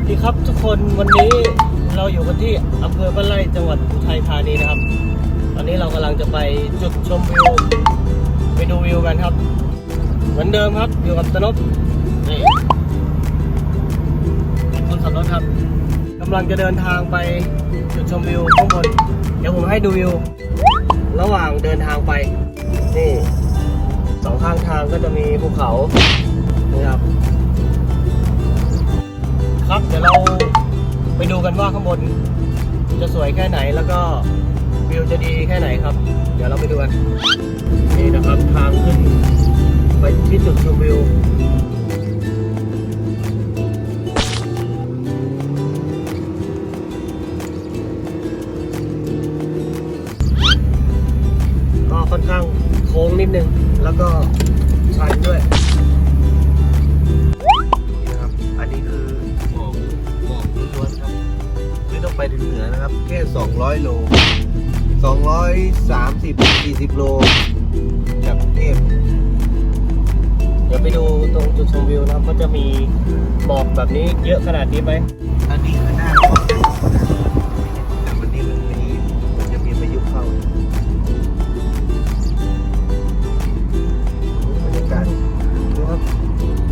สดีครับทุกคนวันนี้เราอยู่กันที่อำเภอบ้านไร่จังหวัดอุทัยธานีนะครับ ตอนนี้เรากำลังจะไปจุดชมวิวไปดูวิวกันครับ เหมือนเดิมครับอยู่กับตนบนี่เป็นคนขับรถครับกำลังจะเดินทางไปจุดชมวิวข้างบน เดี๋ยวผมให้ดูวิว ระหว่างเดินทางไปนี่สองข้างทางก็จะมีภูเขานี่ครับ ครับ เดี๋ยวเราไปดูกันว่าข้างบน จะสวยแค่ไหนแล้วก็วิวจะดีแค่ไหนครับ เดี๋ยวเราไปดูกัน นี่นะครับทางขึ้นไปที่จุดชมวิว ไม่ต้องไปถึงเหนือนะครับ แค่ 200 โล 230 40 โล จากกรุงเทพเดี๋ยวไปดูตรงจุดชมวิวนะครับว่าจะมีหมอกแบบนี้เยอะขนาดนี้ไหมอันนี้คือหน้าร้อนแต่วันนี้มันมีมันจะมีพายุเข้าบรรยากาศดูครับ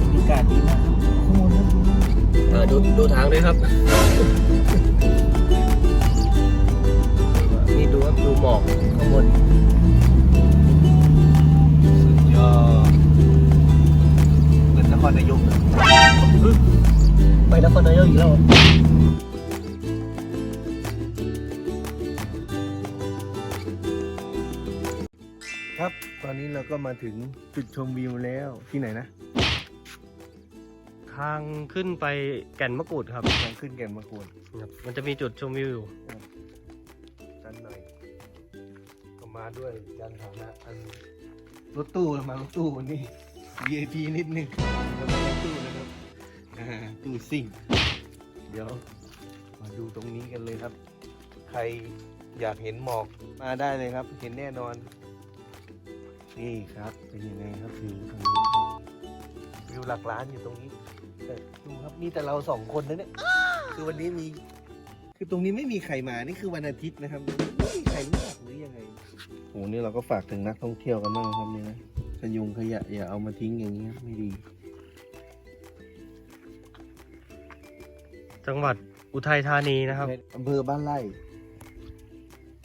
บรรยากาศดีมากเออดูดูทางด้วยครับ ครับ ตอนนี้เราก็มาถึงจุดชมวิวแล้วที่ไหนนะ ทางขึ้นไปแก่นมะกรูดครับทางขึ้นแก่นมะกรูดครับมันจะมีจุดชมวิวอยู่จันหน่อยก็มาด้วยจันฐานะอันรถตู้เรามารถตู้วันนี้ VIP นิดนึงเรามารถตู้นะครับอ่าตู้ซิ่ง เดี๋ยว มาดูตรงนี้กันเลยครับ ใครอยากเห็นหมอกมาได้เลยครับ เห็นแน่นอน นี่ครับเป็นยังไงครับวิวตรงนี้วิวหลักล้านอยู่ตรงนี้แต่ดูครับมีแต่เราสองคนนะเนี่ยคือวันนี้มี คือตรงนี้ไม่มีใครมานี่คือวันอาทิตย์นะครับไม่มีใครรู้จักหรือยังไงโหนี่เราก็ฝากถึงนักท่องเที่ยวกันบ้างนะครับนี่นะขยุงขยะอย่าเอามาทิ้งอย่างนี้ครับไม่ดี จังหวัดอุทัยธานีนะครับอำเภอบ้านไร่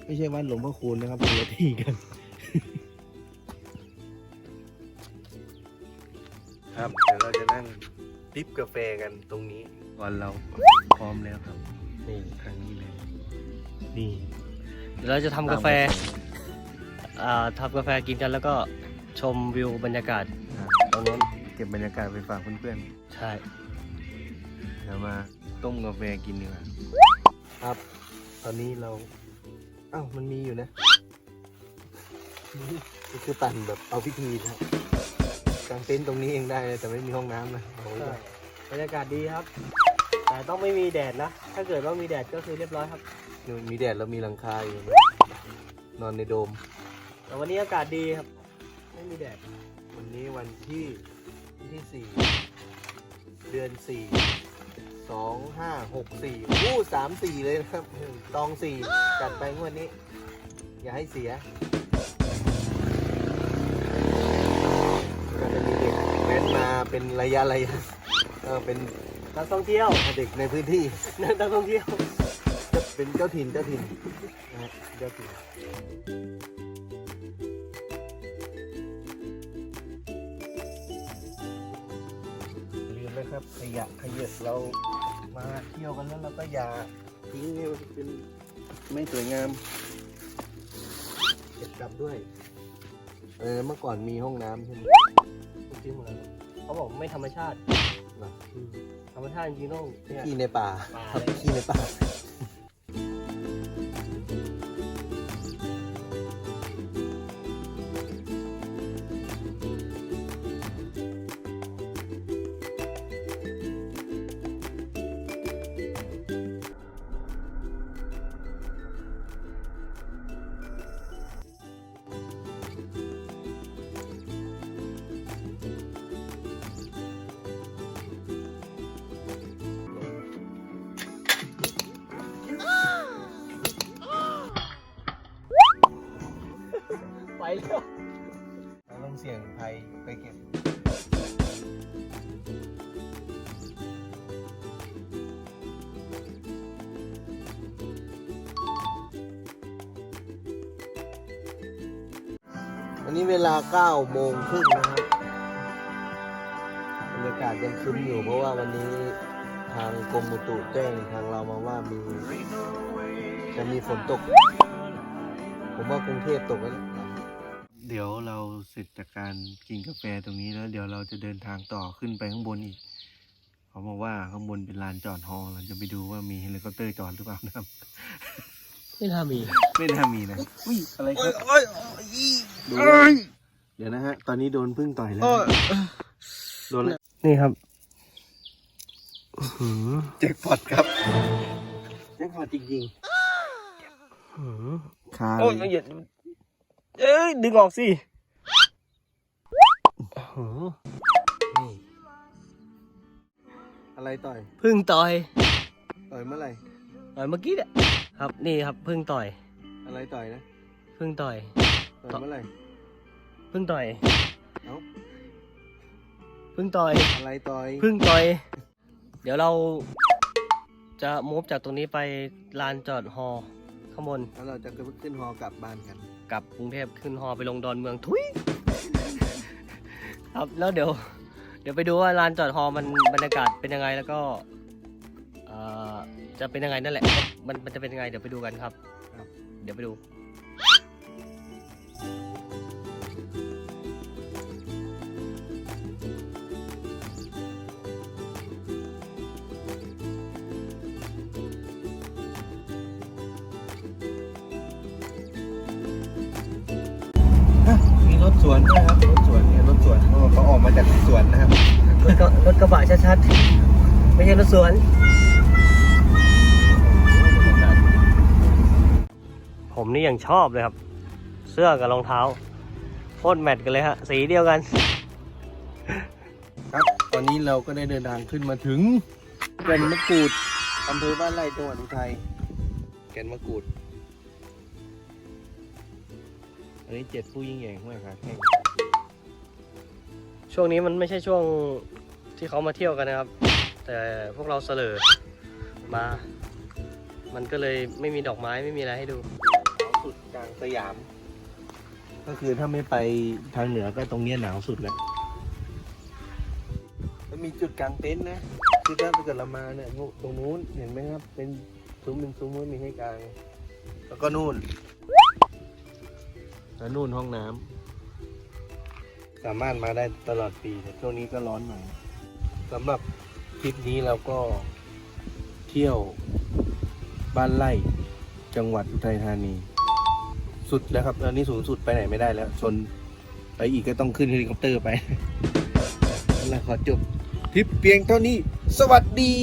ไม่ใช่วัดหลวงพ่อคูณนะครับคนละที่กัน ครับ เดี๋ยวเราจะนั่งดริบกาแฟกันตรงนี้ก่อนเราพร้อมแล้วครับ นี่ทางนี้เลย นี่เดี๋ยวเราจะทำกาแฟอ่าทำกาแฟกินกันแล้วก็ชมวิวบรรยากาศอะตรงนู้นเก็บบรรยากาศไปฝากเพื่อนใช่ ๆเดี๋ยวมาต้มกาแฟกินดีกว่าครับ ตอนนี้เรา อ้าวมันมีอยู่นะนี่คือปั่นแบบเอาพิธีนะครับ กางเต็นท์ตรงนี้เองได้เลยแต่ไม่มีห้องน้ำนะเอาไว้ก่อนบรรยากาศดีครับ แต่ต้องไม่มีแดดนะ ถ้าเกิดว่ามีแดดก็คือเรียบร้อยครับนี่มีแดดแล้วมีหลังคาอยู่นอนในโดม แต่วันนี้อากาศดีครับ ไม่มีแดด วันนี้วันที่วันที่สี่เดือนสี่สองห้าหกสี่อู้สามสี่เลยนะครับตองสี่จัดไปงวดนี้ อย่าให้เสียก็จะมีเด็กแว้นมาเป็นระยะระยะเออเป็นนักท่องเที่ยวเด็กในพื้นที่นักท่องเที่ยวจะเป็นเจ้าถิ่นเจ้าถิ่นนะเจ้าถิ่นลืมนะครับขยะขยะเรามาเที่ยวกันแล้วเราก็อย่าทิ้งให้มันเป็นไม่สวยงามเก็บกลับด้วย เออเมื่อก่อนมีห้องน้ำใช่ไหม จริงๆหมดเลยเขาบอกไม่ธรรมชาติเหรออืมธรรมชาติจริงๆต้องเนี่ยขี้ในป่าป่าครับเลยขี้ในป่า วันนี้เวลา9โมงครึ่งนะครับบรรยากาศยังครึ้มอยู่เพราะว่าวันนี้ทางกรมอุตุแจ้งทางเรามาว่ามีจะมีฝนตก ผมว่ากรุงเทพตกแล้วเดี๋ยวเราเสร็จจากการกินกาแฟตรงนี้แล้ว เดี๋ยวเราจะเดินทางต่อขึ้นไปข้างบนอีกเขาบอกว่าข้างบนเป็นลานจอดฮอเราจะไปดูว่ามีเฮลิคอปเตอร์จอดหรือเปล่านะครับ ไม่น่ามี ไม่น่ามีนะ อุ้ยอะไรครับ ดูเดี๋ยวนะฮะ ตอนนี้โดนพึ่งต่อยแล้วโดนแล้วนี่ครับแจ็คพอตครับแจ็คพอตจริงๆคาโอ้ยเลยอย่าเอ้ย ดึงออกสินี่อะไรต่อย พึ่งต่อย ต่อยเมื่อไหร่ ต่อยเมื่อกี้เนี่ยครับ นี่ครับพึ่งต่อย อะไรต่อยนะ พึ่งต่อย ต่อยเมื่อไหร่พึ่งต่อยเอ้าพึ่งต่อยอะไรต่อยพึ่งต่อย เดี๋ยวเราจะมูฟจากตรงนี้ไปลานจอดฮอข้างบนแล้วเราจะขึ้นฮอกลับบ้านกัน กลับกรุงเทพขึ้นฮอไปลงดอนเมืองทุยครับแล้วเดี๋ยว เดี๋ยวไปดูว่าลานจอดฮอมันบรรยากาศเป็นยังไงแล้วก็เอ่อจะเป็นยังไงนั่นแหละ มันมันจะเป็นยังไงเดี๋ยวไปดูกันครับครับเดี๋ยวไปดู สวนด้วยครับรถสวนเนี่ยรถสวนเขาเขาออกมาจากสวนนะครับรถกระรถกระบะชัดๆ ไม่ใช่รถสวน ผมนี่ยังชอบเลยครับ เสื้อกับรองเท้าโคตรแมทกันเลยฮะ สีเดียวกัน ครับตอนนี้เราก็ได้เดินทางขึ้นมาถึงแก่นมะกรูดอำเภอบ้านไร่จังหวัดอุทัยแก่นมะกรูด อันนี้เจ็ดผู้ยิ่งใหญ่ห้วยขาแข้งช่วงนี้มันไม่ใช่ช่วงที่เขามาเที่ยวกันนะครับ แต่พวกเราเสลอมา มันก็เลยไม่มีดอกไม้ไม่มีอะไรให้ดูหนาวสุดกลางสยาม ก็คือถ้าไม่ไปทางเหนือก็ตรงเนี้ยหนาวสุดแล้วมันมีจุดกลางเต็นท์นะคือถ้าเกิดเรามาเนี่ยตรงนู้นเห็นไหมครับ เป็นซุ้มเป็นซุ้มว่ามีให้กลาง แล้วก็นู่น แล้วนู่นห้องน้ำสามารถมาได้ตลอดปีแต่ช่วงนี้ก็ร้อนหน่อยสำหรับทริปนี้เราก็เที่ยวบ้านไร่จังหวัดอุทัยธานี สุดแล้วครับตอนนี้สูงสุดไปไหนไม่ได้แล้ว ชนไปอีกก็ต้องขึ้นเฮลิคอปเตอร์ไปนั่นแหละขอจบทริปเพียงเท่านี้ สวัสดี